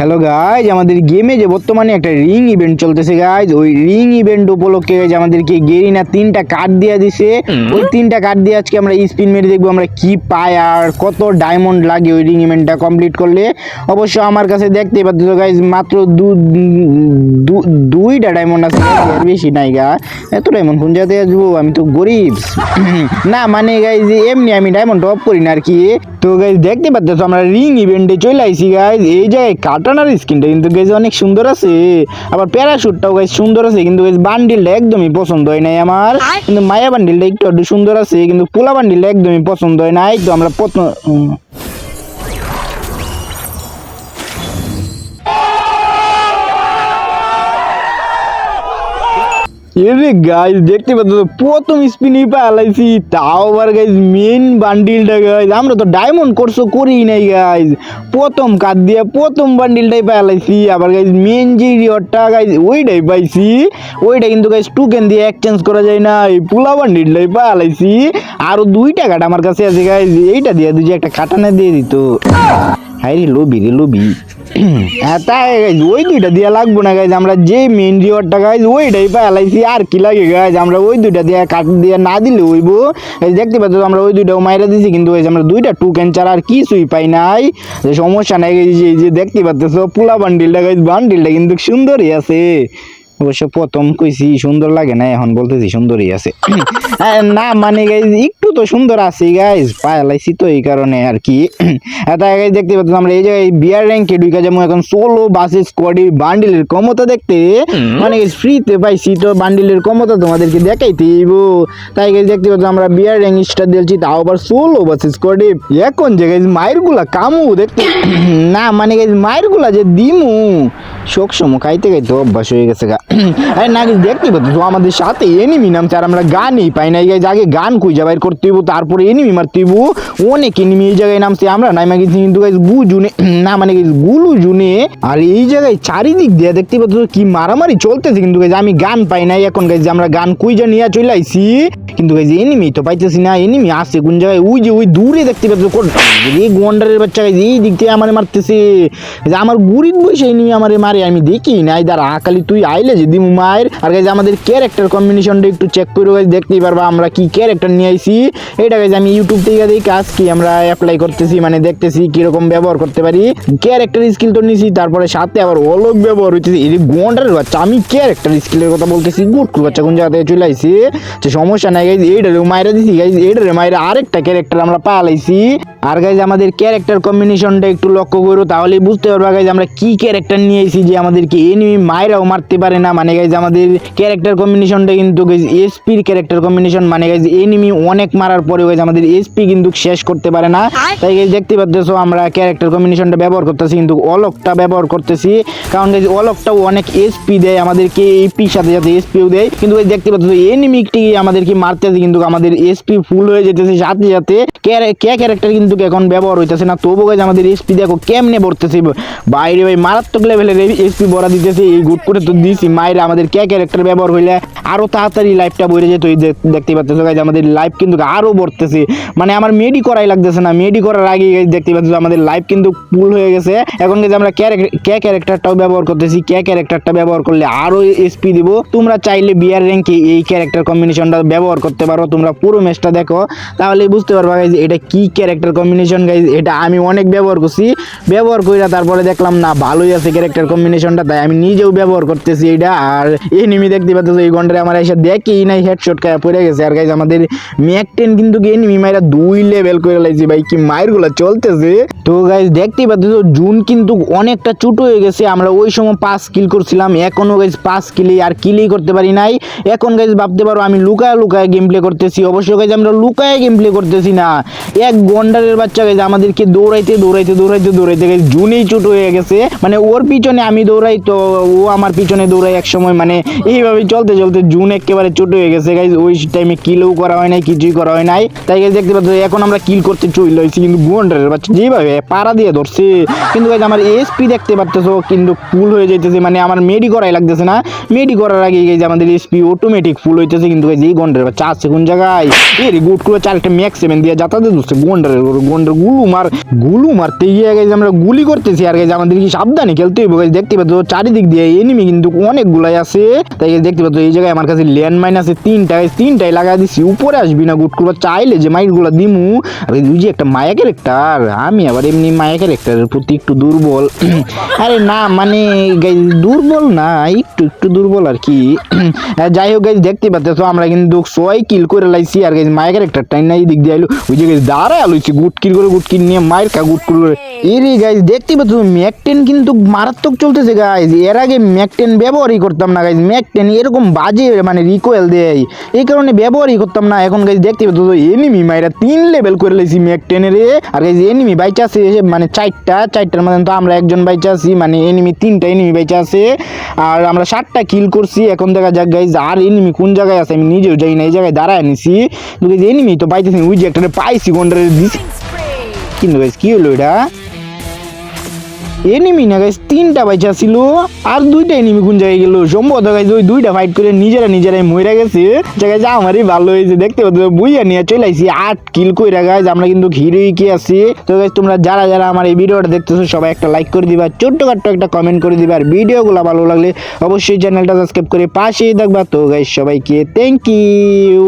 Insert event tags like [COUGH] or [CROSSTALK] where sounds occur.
Hello guys আমাদের গেমে যে বর্তমানে একটা রিং ইভেন্ট চলতেছে গাইজ ওই রিং ইভেন্ট উপলক্ষে গাইজ আমাদেরকে গেরিনা তিনটা কার্ড দিয়ে দিছে। ওই তিনটা কার্ড দিয়ে আজকে আমরা স্পিন মেরে দেখব আমরা কি পাই আর কত ডায়মন্ড লাগে ওই রিং ইভেন্টটা কমপ্লিট করলে। অবশ্য আমার কাছে দেখতেই পাচ্ছ গাইজ মাত্র দুইটা ডায়মন্ড আছে এর বেশি নাই গা এত ডায়মন্ড কোন জায়গাতে আসব? আমি তো গরিব। না মানে গাইজ এমনি আমি ডায়মন্ড অফ করি না আর কি। তো গাইজ দেখতে পাচ্ছ আমরা রিং ইভেন্টে চলে আইছি গাইজ এই জায়গায় কাটানার স্কিনটা কিন্তু গেছে অনেক সুন্দর আছে। আবার প্যারাশুটটাও গাছ সুন্দর আছে কিন্তু বান্ডিলটা একদমই পছন্দ হয় নাই আমার। কিন্তু মায়া বান্ডিলটা একটু একটু সুন্দর আছে কিন্তু পোলা বান্ডিলটা একদমই পছন্দ হয় নাই। তো আমরা প্রথম এরে গাইজ দেখতে পাচ্ছ প্রথম স্পিনই পালাইছি। তাও আবার গাইজ মেন বান্ডিলটা গাইজ আমরা তো ডায়মন্ড কোর্স করি নাই গাইজ প্রথম কাজ দিয়ে প্রথম বান্ডিলটাই পালাইছি। আবার গাইজ মেন যে রিওয়ার্ডটা গাইজ ওইটাই পাইছি। ওইটা কিন্তু গাইজ টুকেন দিয়ে এক্সচেঞ্জ করা যায় না। এই পুলা বান্ডিলটাই পালাইছি। আরও দুইটা কাঠ আমার কাছে আছে গাইজ এইটা দিয়ে দিচ্ছে একটা কাটানা দিয়ে দিত। হাই রে লোবি রে লোবি হ্যাঁ তাই গাইজ, ওই দুইটা দিয়ে লাগবো না গাইজ, আমরা যে মেন রিওয়ার্ডটা গাইজ, ওইটাই পাইলাইছি আর কি লাগে গাইজ, আমরা ওই দুইটা দিয়ে কাট দিয়ে না দিলে হইবো। দেখতে পাচ্ছ, আমরা ওই দুইটাও মাইরা দিছি, কিন্তু গাইজ আমরা দুইটা টুকেন ছাড়া আর কিছুই পাই নাই। যে সমস্যা নাই এই যে দেখতে পাচ্ছ, পুলা বান্ডিলটা গাইজ বান্ডিলটা কিন্তু সুন্দরই আছে। অবশ্য প্রথম কইছি সুন্দর লাগে না এখন বলতেছি সুন্দরই আছে। [COUGHS] না মানে গাইজ একটু তো সুন্দর আছে গাইজ পাইলাইছি তো এই কারণে আর কি। [COUGHS] তাই গাইজ দেখতে পাচ্ছি আমরা এই জায়গায় বিয়ার র্যাঙ্কে ঢুকে যাব এখন সোলো বাসে স্কোয়াডি বান্ডিলের ক্ষমতা দেখতে। মানে ফ্রিতে পাইছি তো বান্ডিলের ক্ষমতা তোমাদেরকে দেখাইতে তাই গাইজ দেখতে পাচ্ছি আমরা বিয়ার র্যাঙ্ক স্টার দিয়েছি তাও আবার সোলো বাসে স্কোয়াডি এখন যে গাইজ মায়েরগুলা কামু দেখতে [COUGHS] না মানে গাইজ মায়েরগুলা যে দিমু। শোক সমু খাইতে খাইতে অভ্যাস হয়ে গেছে গা। আরে না দেখতে পাচ্ছ তো, আমাদের সাথে এনিমি নামছে আর আমরা গানই পাই না এই আগে গান খুঁজে বাইর করতে হইব, তারপরে এনিমি মারতে হইব। অনেক এনিমি এই জায়গায় নামছে আমরা। নাই গেছি কিন্তু গাইজ গু জুনে না মানে গুলু জুনে আর এই জায়গায় চারিদিক দিয়ে দেখতে পাচ্ছ কি মারামারি চলতেছে কিন্তু গাইজ আমি গান পাই নাই এখন গাইজ আমরা গান খুঁজে নিয়ে চলে আইছি। কিন্তু গাইজ এনিমি তো পাইতেছি না এনিমি আসছে কোন জায়গায়? ওই যে ওই দূরে দেখতে পাচ্ছ, কোন গন্ডারের বাচ্চা গাইজ এই দিক থেকে আমার মারতেছে। আমার গুড়ির বসে এনিমি আমারে মারে। আমি দেখি নাই দাঁড়া আকালি তুই আইলে যে দিমু মায়ের। আর গাইজ, আমাদের ক্যারেক্টার কম্বিনেশনটা একটু চেক করে গাইজ, দেখতেই পারবা আমরা কি ক্যারেক্টার নিয়ে আইছি। এটা গাইজ, আমি ইউটিউব থেকে দেখি কাজ কি আমরা অ্যাপ্লাই করতেছি মানে দেখতেছি কীরকম ব্যবহার করতে পারি। ক্যারেক্টার স্কিল তো নিছি, তারপরে সাথে আবার অলগ ব্যবহার হইতেছে। এই গন্ডারের বাচ্চা, আমি ক্যারেক্টার স্কিলের কথা বলতেছি গুটকুর বাচ্চা কোন জায়গা থেকে চলে আইছি, যে সমস্যা নাই গাইজ এইটারে মাইরা দিছি গাইজ এইটারে মাইরা আরেকটা ক্যারেক্টার আমরা পালাইছি। আর গাইজ, আমাদের ক্যারেক্টার কম্বিনেশনটা একটু লক্ষ্য করো তাহলে বুঝতে পারবা গাইজ, আমরা কি ক্যারেক্টার নিয়ে এসেছি যে আমাদেরকে এনিমি মায়েরাও মারতে পারে না। মানে গাইজ আমাদের ক্যারেক্টার কম্বিনেশনটা কিন্তু গাইজ এসপির ক্যারেক্টার কম্বিনেশন মানে গাইজ এনিমি অনেক মারার পরে গাইজ আমাদের এসপি কিন্তু শেষ করতে পারে না। তাই গাইজ দেখতে পাচ্ছ আমরা ক্যারেক্টার কম্বিনেশনটা ব্যবহার করতেছি কিন্তু অলকটা ব্যবহার করতেছি। কারণ গাইজ অলকটাও অনেক এসপি দেয় আমাদেরকে এপির সাথে সাথে এসপিও দেয়। কিন্তু গাইজ দেখতে পাচ্ছ এনিমিটি আমাদেরকে মারতেছে কিন্তু আমাদের এসপি ফুল হয়ে যেতেছে। সাথে সাথে কে ক্যারেক্টার কিন্তু এখন ব্যবহার হইতেছে না। তবু গাইজ আমাদের এসপি দেখো কেমনে ভরতেছে বাইরে ভাই মারাত্মক লেভেলের এসপি ভরা দিতেছে, এই গুট করে তো দিছি মায়ের আমাদের কে ক্যারেক্টার ব্যবহার হইলে আরও তাড়াতাড়ি লাইফটা বইরে যেত দেখতে পাচ্ছ গাইজ আমাদের লাইফ কিন্তু আরও ভরতেছে মানে আমার মেডি করাই লাগতেছে না মেডি করার আগে দেখতে পাচ্ছ আমাদের লাইফ কিন্তু ফুল হয়ে গেছে। এখন গাইজ আমরা কে ক্যারেক্টারটাও ব্যবহার করতেছি, কে ক্যারেক্টারটা ব্যবহার করলে আরও এসপি দিব। তোমরা চাইলে বিয়ার র্যাঙ্কে এই ক্যারেক্টার কম্বিনেশনটা ব্যবহার করতে পারো, তোমরা পুরো ম্যাচটা দেখো। তাহলে বুঝতে পারবা গাইজ এটা কি ক্যারেক্টার কম্বিনেশন গাইজ এটা আমি অনেক ব্যবহার করছি। ব্যবহার কইরা তারপরে দেখলাম, না, ভালোই আছে ক্যারেক্টার কম্বিনেশনটা তাই আমি নিজেও ব্যবহার করতেছি এটা আর এনিমি দেখতে পাচ্ছ, এই ঘন্টায় আমার এসে দেখি নাই হেডশট খায় পড়ে গেছে। আর গাইজ আমাদের ম্যাক টেন কিন্তু এনিমি মাইরা দুই লেভেল করে লাইছি ভাই, কি মায়েরগুলা চলতেছে। তো গাইজ দেখতেই পাচ্ছ, জুন কিন্তু অনেকটা ছোট হয়ে গেছে। আমরা ওই সময় পাঁচ কিল করছিলাম, এখনও গাইজ পাঁচ কিলি আর কিলই করতে পারি নাই। এখন গাইজ ভাবতে পারো, আমি লুকায় লুকায় গেম প্লে করতেছি। অবশ্য গাইজ আমরা লুকায় গেম প্লে করতেছি না। এক গন্ডারের বাচ্চা গাইজ আমাদেরকে দৌড়াইতে দৌড়াইতে দৌড়াইতে দৌড়াইতে গাইজ জুনেই ছোট হয়ে গেছে। মানে ওর পিছনে আমি দৌড়াই, তো ও আমার পিছনে দৌড়াই এক সময় মানে এইভাবে চলতে চলতে জুন একেবারে ছোট হয়ে গেছে গাইজ ওই টাইমে কিলও করা হয় নাই, কিছুই করা হয় নাই। তাই guys, দেখতে পাচ্ছ, এখন আমরা কিল করতে চলে হয়েছি কিন্তু গুন্ডারের বাচ্চা, যেভাবে পাড়া দিয়ে ধরছে। কিন্তু গাইজ আমার এসপি দেখতে পারতেছো কিন্তু ফুল হয়ে যাইতেছে মানে আমার মেডি করাই লাগতেছে না। মেডি করার আগে গাইজ আমাদের এসপি অটোমেটিক ফুল হইতেছে, কিন্তু গাইজ এই গন্ডারের বাচ্চা আছে কোন জায়গায়? এর গুট করে চারটা ম্যাক্স সেভেন দিয়ে যাতায়াত ধরছে গন্ডারের গন্ডার গুলু মার, গুলু মারতে গিয়ে গাইজ আমরা গুলি করতেছি, আর গাইজ আমাদের কি সাবধানে খেলতে হইব গাইজ দেখতে পাচ্ছ চারিদিক দিয়ে এনিমি কিন্তু অনেকগুলাই আছে। তাই দেখতে পাচ্ছ এই জায়গায় আমার কাছে ল্যান্ড মাইন আছে তিনটা guys, তিনটাই লাগা দিছি। উপরে আসবি না গুট করবা চাইলে যে মাইটগুলা দিমু। আর ওই যে একটা মায়া ক্যারেক্টার আমি আবার এমনি মায়া ক্যারেক্টারের প্রতি একটু দুর্বল। [CLEARS THROAT] আরে না মানে দুর্বল না একটু একটু দুর্বল আর কি। [CLEARS THROAT] যাই হোক গাইজ দেখতে পাচ্ছ আমরা কিন্তু ছয় কিল করে লাইছি আর গাইজ মায়া ক্যারেক্টারটাই নাই দিক দিয়ে আইলো। ওই যে গাইজ দাঁড়ায় আলোইছি গুট কিল করে গুট কিল নিয়ে মায়ের খা গুট করে। এরে গাইজ দেখতে পাচ্ছ ম্যাকটেন কিন্তু মারাত্মক চলতেছে গাইজ এর আগে ম্যাকটেন ব্যবহারই করতাম না গাইজ ম্যাকটেন এরকম বাজে মানে রিকোয়েল দেয়। এই কারণে ব্যবহারই করতাম না। এখন গাইজ দেখতে পাচ্ছ এনিমি মাইরা তিন লেভেল করে লাইছি ম্যাকটেনের আর গাইজ এনিমি বাইচা আছে মানে চারটা চারটার মধ্যে তো আমরা একজন বাইচা আছি মানে এনিমি তিনটা এনিমি বাইচা আছে। আর আমরা সাতটা কিল করছি। এখন দেখা যাক গাইজ আর এনিমি কোন জায়গায় আছে? আমি নিজেও যাই না এই জায়গায় দাঁড়ায় নিছি। তো গাইজ এনিমি তো পাইতেছি ওই যে একটা পাইছি গন্ডারে দিছি। কিন্তু গাইজ কি হলো এটা? এনিমি না গাইজ তিনটা বাইচা ছিল, আর দুইটা এনিমি কোন জায়গায় গেল। সম্ভবত গাইজ ওই দুইটা ফাইট করে নিজেরা নিজেরাই মরে গেছে। যা আমারই ভালো হয়েছে, দেখতে পাচ্ছ, বুইয়া নিয়ে চলে আইছি, আট কিল কইরা গাইজ আমরা কিন্তু হিরোই কি আছি। তো গাইজ তোমরা যারা যারা আমার এই ভিডিওটা দেখতেছো, সবাই একটা লাইক করে দিবা ছোট্টখাট্ট একটা কমেন্ট করে দিবা, আর ভিডিওগুলো ভালো লাগলে অবশ্যই চ্যানেলটা সাবস্ক্রাইব করে পাশেই থাকবা। তো গাইজ সবাইকে থ্যাংক ইউ